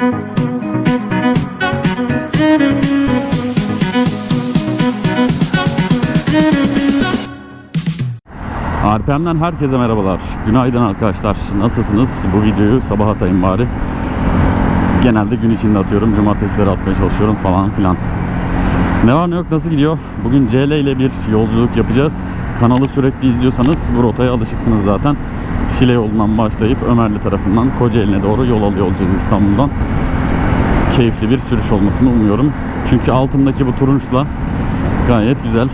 RPM'den herkese merhabalar. Günaydın arkadaşlar. Nasılsınız? Bu videoyu sabah atayım bari. Genelde gün içinde atıyorum. Cumartesileri atmaya çalışıyorum falan filan. Ne var ne yok nasıl gidiyor? Bugün CL ile bir yolculuk yapacağız. Kanalı sürekli izliyorsanız bu rotaya alışıksınız zaten. Şile yolundan başlayıp Ömerli tarafından Kocaeli'ne doğru yol alıyor olacağız İstanbul'dan. Keyifli bir sürüş olmasını umuyorum. Çünkü altımdaki bu turunçla gayet güzel,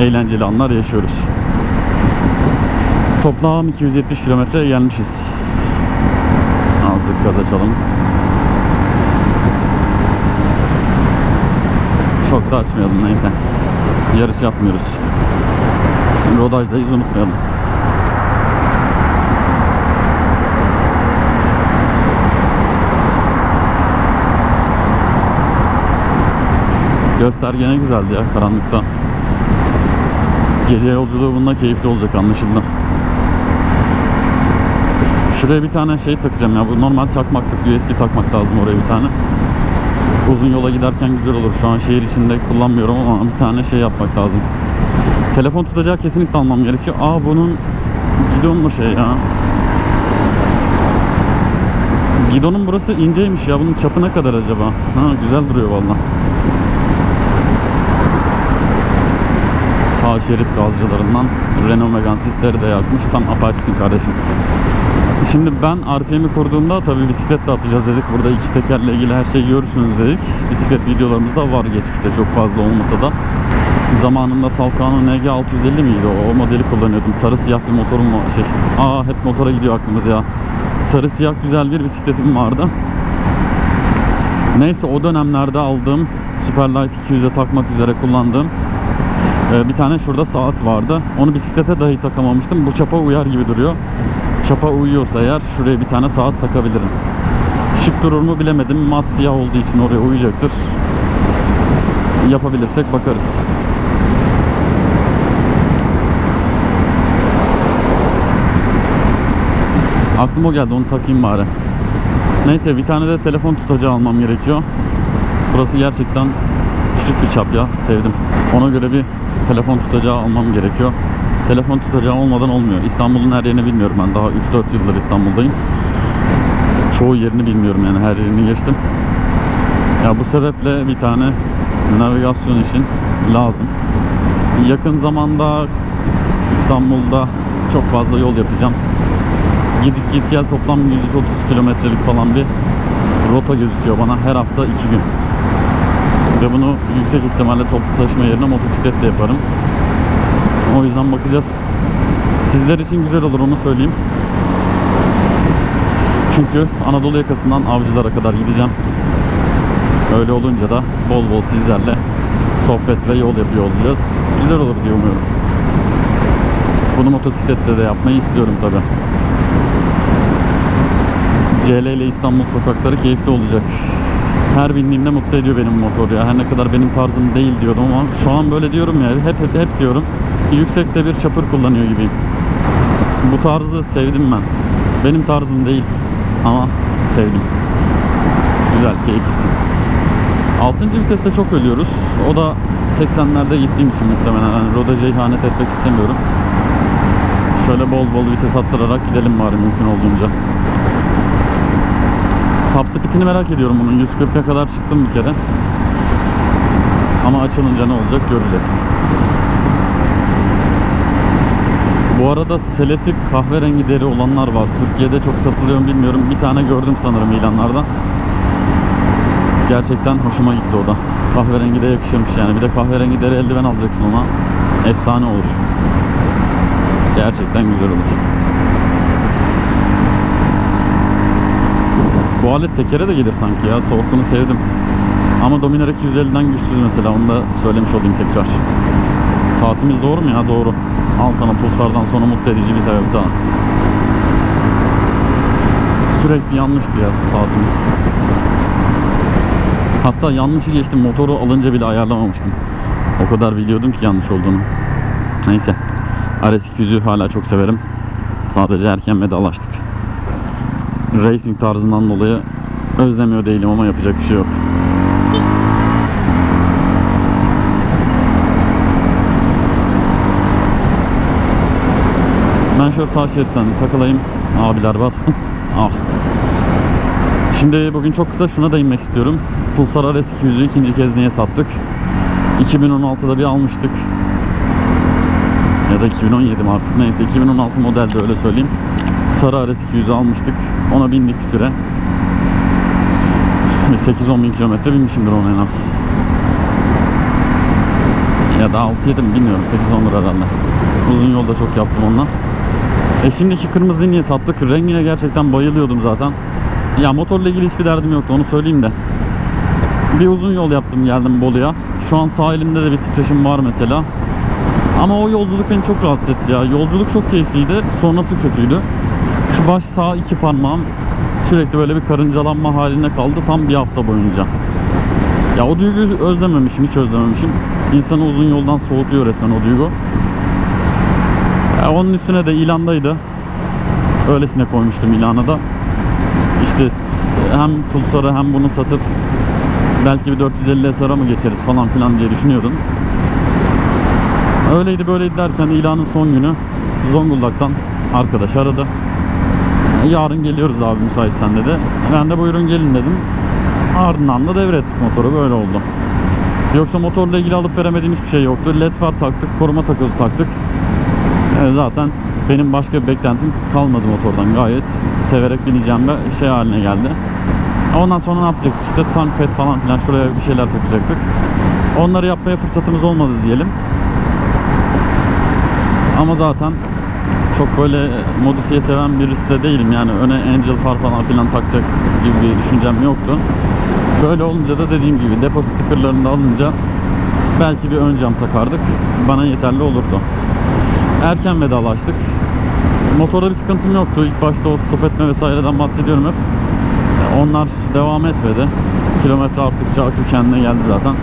eğlenceli anlar yaşıyoruz. Toplam 270 kilometre gelmişiz. Azıcık gaz açalım. Çok da açmayalım neyse. Yarış yapmıyoruz. Rodajdayız unutmayalım. Göstergene güzeldi ya karanlıkta. Gece yolculuğu bunda keyifli olacak anlaşıldı. Şuraya bir tane şey takacağım ya. Bu normal çakmaklık USB takmak lazım oraya bir tane. Uzun yola giderken güzel olur. Şu an şehir içinde kullanmıyorum ama bir tane şey yapmak lazım. Telefon tutacağı kesinlikle almam gerekiyor. Aa bunun gidon mu şey ya? Gidonun burası inceymiş ya. Bunun çapı ne kadar acaba? Ha güzel duruyor valla. Sağ şerit gazcılarından Renault Megane sisleri de yakmış. Tam apaçısın kardeşim. Şimdi ben RPM'i kurduğumda tabii bisikletle atacağız dedik. Burada iki tekerle ilgili her şeyi görürsünüz dedik. Bisiklet videolarımız da var geçmişte çok fazla olmasa da. Zamanında Salkano NG 650 miydi o? O modeli kullanıyordum. Sarı siyah bir motorum. Şey. Aa hep motora gidiyor aklımız ya. Sarı siyah güzel bir bisikletim vardı. Neyse o dönemlerde aldığım Superlight 200'e takmak üzere kullandığım ee, bir tane şurada saat vardı. Onu bisiklete dahi takamamıştım. Bu çapa uyar gibi duruyor. Çapa uyuyorsa eğer şuraya bir tane saat takabilirim. Şık durur mu bilemedim. Mat siyah olduğu için oraya uyacaktır. Yapabilirsek bakarız. Aklıma geldi onu takayım bari. Neyse bir tane de telefon tutacağı almam gerekiyor. Burası gerçekten küçük bir çap ya. Sevdim. Ona göre bir telefon tutacağı almam gerekiyor. Telefon tutacağı olmadan olmuyor. İstanbul'un her yerini bilmiyorum ben. Daha 3-4 yıldır İstanbul'dayım. Çoğu yerini bilmiyorum yani her yerini geçtim. Ya bu sebeple bir tane navigasyon için lazım. Yakın zamanda İstanbul'da çok fazla yol yapacağım. Gidip git gel toplam 130 kilometrelik falan bir rota gözüküyor bana her hafta 2 gün. Ve bunu yüksek ihtimalle toplu taşıma yerine motosikletle yaparım. O yüzden bakacağız. Sizler için güzel olur onu söyleyeyim. Çünkü Anadolu yakasından avcılara kadar gideceğim. Öyle olunca da bol bol sizlerle sohbet ve yol yapıyor olacağız. Güzel olur diye umuyorum. Bunu motosikletle de yapmayı istiyorum tabi. CL ile İstanbul sokakları keyifli olacak. Her bindiğimde mutlu ediyor benim motor ya. Her ne kadar benim tarzım değil diyordum ama şu an böyle diyorum ya. Hep hep, hep diyorum. Yüksekte bir çapır kullanıyor gibiyim. Bu tarzı sevdim ben. Benim tarzım değil ama sevdim. Güzel, keyiflisin. 6. viteste çok ölüyoruz. O da 80'lerde gittiğim için muhtemelen. Yani rodaja ihanet etmek istemiyorum. Şöyle bol bol vites attırarak gidelim bari mümkün olduğunca. Top speed'ini merak ediyorum bunun. 140'a kadar çıktım bir kere. Ama açılınca ne olacak göreceğiz. Bu arada selesi kahverengi deri olanlar var. Türkiye'de çok satılıyor bilmiyorum. Bir tane gördüm sanırım ilanlarda. Gerçekten hoşuma gitti o da. Kahverengi de yakışırmış yani. Bir de kahverengi deri eldiven alacaksın ona. Efsane olur. Gerçekten güzel olur. Bu alet tekere de gelir sanki ya. Torkunu sevdim. Ama Dominar 250'den güçsüz mesela. Onu da söylemiş olayım tekrar. Saatimiz doğru mu ya? Doğru. Al sana pulsardan sonra mutlu edici bir sebep daha. Sürekli yanlıştı ya saatimiz. Hatta yanlışı geçtim. Motoru alınca bile ayarlamamıştım. O kadar biliyordum ki yanlış olduğunu. Neyse. RS200'ü hala çok severim. Sadece erken vedalaştık. Racing tarzından dolayı Özlemiyor değilim ama yapacak bir şey yok. Ben şöyle sağ şeritten takılayım. Abiler bassın. ah. Şimdi bugün çok kısa şuna değinmek istiyorum. Pulsar RS200'ü ikinci kez niye sattık? 2016'da bir almıştık. Ya da 2017 mi artık neyse 2016 modelde öyle söyleyeyim. Sarı RS200'ü almıştık. Ona bindik bir süre. Bir 8-10 bin kilometre binmişimdir ona en az. Ya da 6-7 mi bilmiyorum 8-10'dur herhalde. Uzun yolda çok yaptım onunla. E şimdiki kırmızıyı niye sattık? Rengine gerçekten bayılıyordum zaten. Ya motorla ilgili hiçbir derdim yoktu onu söyleyeyim de. Bir uzun yol yaptım geldim Bolu'ya. Şu an sağ elimde de bir titreşim var mesela. Ama o yolculuk beni çok rahatsız etti ya. Yolculuk çok keyifliydi. Sonrası kötüydü. Şu baş sağ iki parmağım sürekli böyle bir karıncalanma haline kaldı tam bir hafta boyunca. Ya o duyguyu özlememişim, hiç özlememişim. İnsanı uzun yoldan soğutuyor resmen o duygu. Ya onun üstüne de ilandaydı. Öylesine koymuştum ilana da. İşte hem Pulsar'ı hem bunu satıp belki bir 450 SR'a mı geçeriz falan filan diye düşünüyordum. Öyleydi böyleydi derken ilanın son günü Zonguldak'tan arkadaş aradı. Yarın geliyoruz abi müsaitsen dedi. Ben de buyurun gelin dedim. Ardından da devrettik motoru böyle oldu. Yoksa motorla ilgili alıp veremediğim hiçbir şey yoktu. LED far taktık, koruma takozu taktık. E, zaten benim başka bir beklentim kalmadı motordan. Gayet severek bineceğim bir şey haline geldi. Ondan sonra ne yapacaktık işte tank pet falan filan şuraya bir şeyler takacaktık. Onları yapmaya fırsatımız olmadı diyelim. Ama zaten çok böyle modifiye seven birisi de değilim. Yani öne angel far falan filan takacak gibi bir düşüncem yoktu. Böyle olunca da dediğim gibi depo stickerlarını da alınca belki bir ön cam takardık. Bana yeterli olurdu. Erken vedalaştık. Motorda bir sıkıntım yoktu. İlk başta o stop etme vesaireden bahsediyorum hep. Onlar devam etmedi. Kilometre arttıkça akü kendine geldi zaten.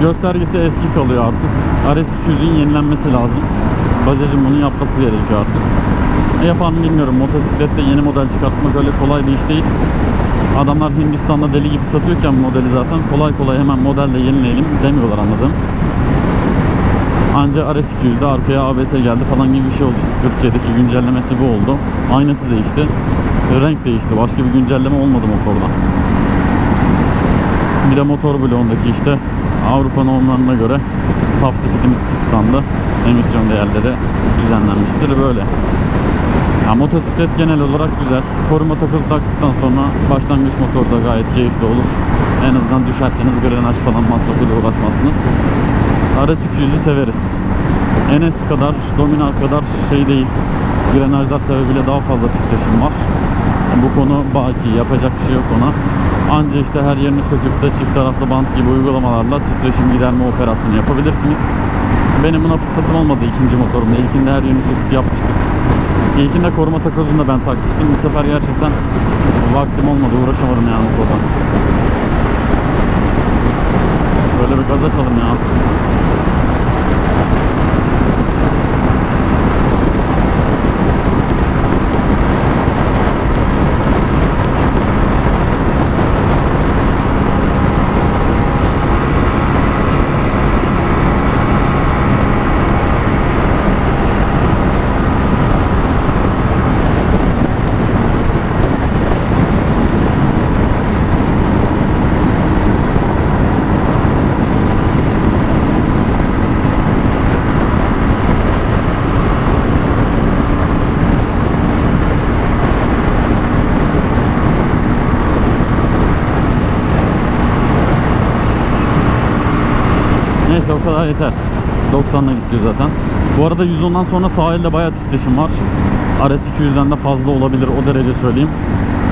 Göstergesi eski kalıyor artık. RS200'ün yenilenmesi lazım. Bajaj'ın bunu yapması gerekiyor artık. Ne yapan bilmiyorum. Motosiklette yeni model çıkartmak öyle kolay bir iş değil. Adamlar Hindistan'da deli gibi satıyorken modeli zaten kolay kolay hemen modelle yenileyelim demiyorlar anladım. Anca RS200'de arkaya ABS geldi falan gibi bir şey oldu. İşte Türkiye'deki güncellemesi bu oldu. Aynası değişti. Renk değişti. Başka bir güncelleme olmadı motorda. Bir de motor bloğundaki işte Avrupa normlarına göre top speedimiz kısıtlandı. Emisyon değerleri düzenlenmiştir böyle. Ya motosiklet genel olarak güzel. Koruma takozu taktıktan sonra başlangıç motorda gayet keyifli olur. En azından düşerseniz grenaj falan masrafıyla uğraşmazsınız. RS200'ü severiz. NS kadar, Dominar kadar şey değil. Grenajlar sebebiyle daha fazla titreşim var. Bu konu baki, yapacak bir şey yok ona. Anca işte her yerini söküp de çift taraflı bant gibi uygulamalarla titreşim giderme operasyonu yapabilirsiniz. Benim buna fırsatım olmadı ikinci motorumda. İlkinde her yerini söküp yapmıştık. İlkinde koruma takozunu da ben takmıştım. Bu sefer gerçekten vaktim olmadı. Uğraşamadım yani motordan. Böyle bir gaz açalım ya. Neyse o kadar yeter. 90'la gidiyor zaten. Bu arada 110'dan sonra sahilde bayağı titreşim var. RS200'den de fazla olabilir o derece söyleyeyim.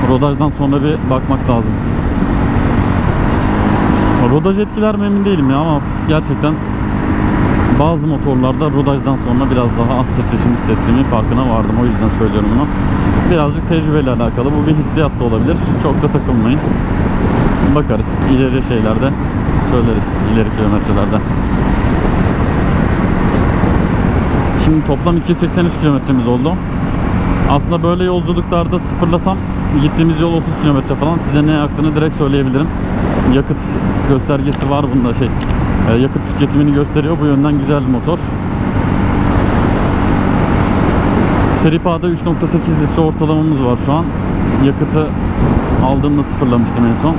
Rodajdan sonra bir bakmak lazım. Rodaj etkiler mi emin değilim ya ama gerçekten bazı motorlarda rodajdan sonra biraz daha az titreşim hissettiğimin farkına vardım. O yüzden söylüyorum bunu. Birazcık tecrübeyle alakalı. Bu bir hissiyat da olabilir. Çok da takılmayın. Bakarız. İleri şeylerde söyleriz. ileri kilometrelerde. Şimdi toplam 283 kilometremiz oldu. Aslında böyle yolculuklarda sıfırlasam gittiğimiz yol 30 kilometre falan size ne yaktığını direkt söyleyebilirim. Yakıt göstergesi var bunda şey. e, yakıt tüketimini gösteriyor. Bu yönden güzel bir motor. Seripa'da 3.8 litre ortalamamız var şu an. Yakıtı aldığımda sıfırlamıştım en son.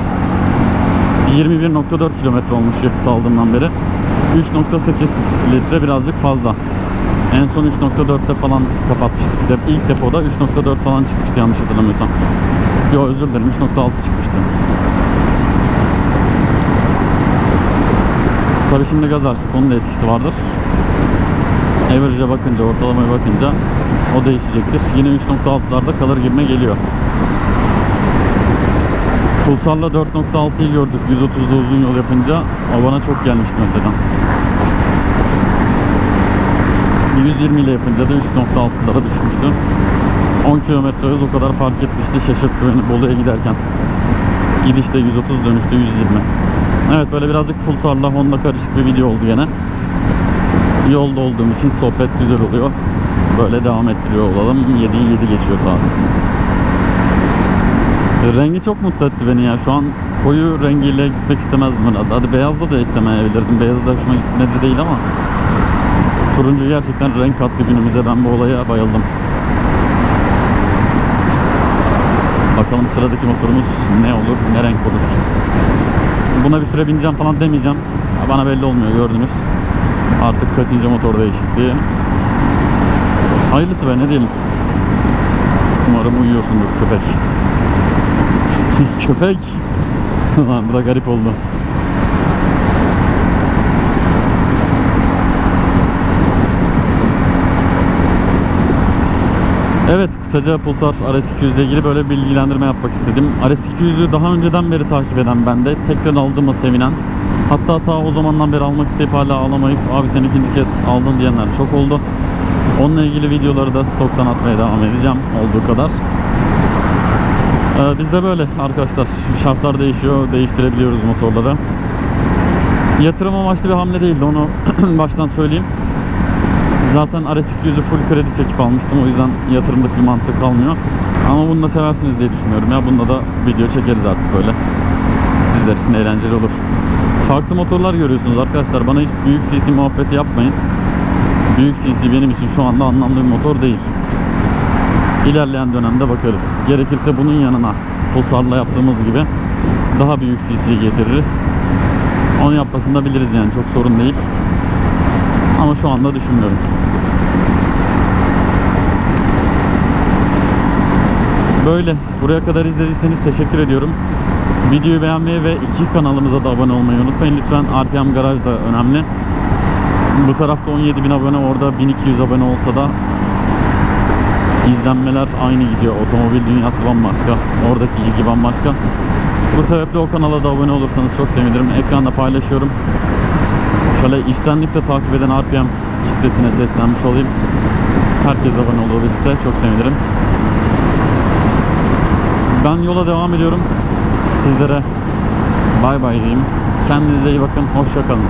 21.4 kilometre olmuş yakıt aldığımdan beri. 3.8 litre birazcık fazla. En son 3.4'te falan kapatmıştık. De, ilk depoda 3.4 falan çıkmıştı yanlış hatırlamıyorsam. Yo özür dilerim 3.6 çıkmıştı. Tabii şimdi gaz açtık onun da etkisi vardır. Average'e bakınca, ortalamaya bakınca o değişecektir. Yine 3.6'larda kalır gibime geliyor. Pulsar'la 4.6'yı gördük 130'da uzun yol yapınca. O bana çok gelmişti mesela. 120 ile yapınca da 3.6'lara düşmüştü. 10 kilometre hız o kadar fark etmişti. Şaşırttı beni Bolu'ya giderken. Gidişte 130 dönüşte 120. Evet böyle birazcık Pulsar'la Honda karışık bir video oldu gene. Yolda olduğum için sohbet güzel oluyor. Böyle devam ettiriyor olalım. 7'yi 7 geçiyor saat. Rengi çok mutlu etti beni ya. Şu an koyu rengiyle gitmek istemezdim herhalde. Hadi beyazla da istemeyebilirdim. Beyaz da hoşuma gitmedi değil ama turuncu gerçekten renk kattı günümüze. Ben bu olaya bayıldım. Bakalım sıradaki motorumuz ne olur, ne renk olur. Buna bir süre bineceğim falan demeyeceğim. Bana belli olmuyor gördünüz. Artık kaçıncı motor değişikliği. Hayırlısı be ne diyelim. Umarım uyuyorsundur köpek. köpek. Lan bu da garip oldu. Evet kısaca Pulsar RS200 ile ilgili böyle bir bilgilendirme yapmak istedim. RS200'ü daha önceden beri takip eden ben de tekrar aldığıma sevinen hatta ta o zamandan beri almak isteyip hala alamayıp abi sen ikinci kez aldın diyenler çok oldu. Onunla ilgili videoları da stoktan atmaya devam edeceğim olduğu kadar. Ee, biz de böyle arkadaşlar şartlar değişiyor değiştirebiliyoruz motorları. Yatırım amaçlı bir hamle değildi onu baştan söyleyeyim. Zaten RS200'ü full kredi çekip almıştım. O yüzden yatırımlık bir mantık kalmıyor. Ama bunu da seversiniz diye düşünüyorum ya. Bunda da video çekeriz artık böyle. Sizler için eğlenceli olur. Farklı motorlar görüyorsunuz arkadaşlar. Bana hiç büyük CC muhabbeti yapmayın. Büyük CC benim için şu anda anlamlı bir motor değil. İlerleyen dönemde bakarız. Gerekirse bunun yanına Pulsar'la yaptığımız gibi daha büyük CC getiririz. Onu yapmasını da biliriz yani çok sorun değil. Ama şu anda düşünmüyorum. Böyle. Buraya kadar izlediyseniz teşekkür ediyorum. Videoyu beğenmeyi ve iki kanalımıza da abone olmayı unutmayın. Lütfen RPM Garaj da önemli. Bu tarafta 17 bin abone, orada 1200 abone olsa da izlenmeler aynı gidiyor. Otomobil dünyası bambaşka. Oradaki ilgi bambaşka. Bu sebeple o kanala da abone olursanız çok sevinirim. Ekranda paylaşıyorum. Şöyle içtenlikle takip eden RPM kitlesine seslenmiş olayım. Herkes abone olabilirse çok sevinirim. Ben yola devam ediyorum. Sizlere bay bay diyeyim. Kendinize iyi bakın. Hoşça kalın.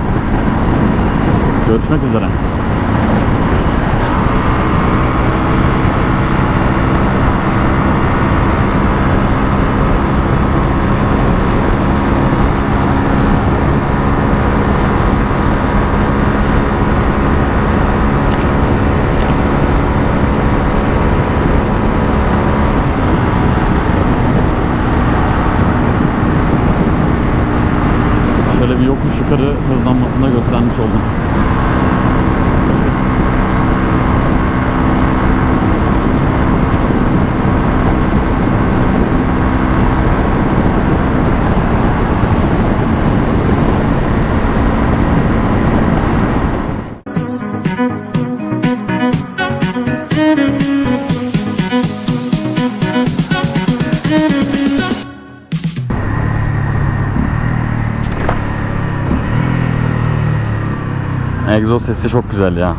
Görüşmek üzere. Şöyle bir yokuş yukarı göstermiş oldum. Egzoz sesi çok güzel ya.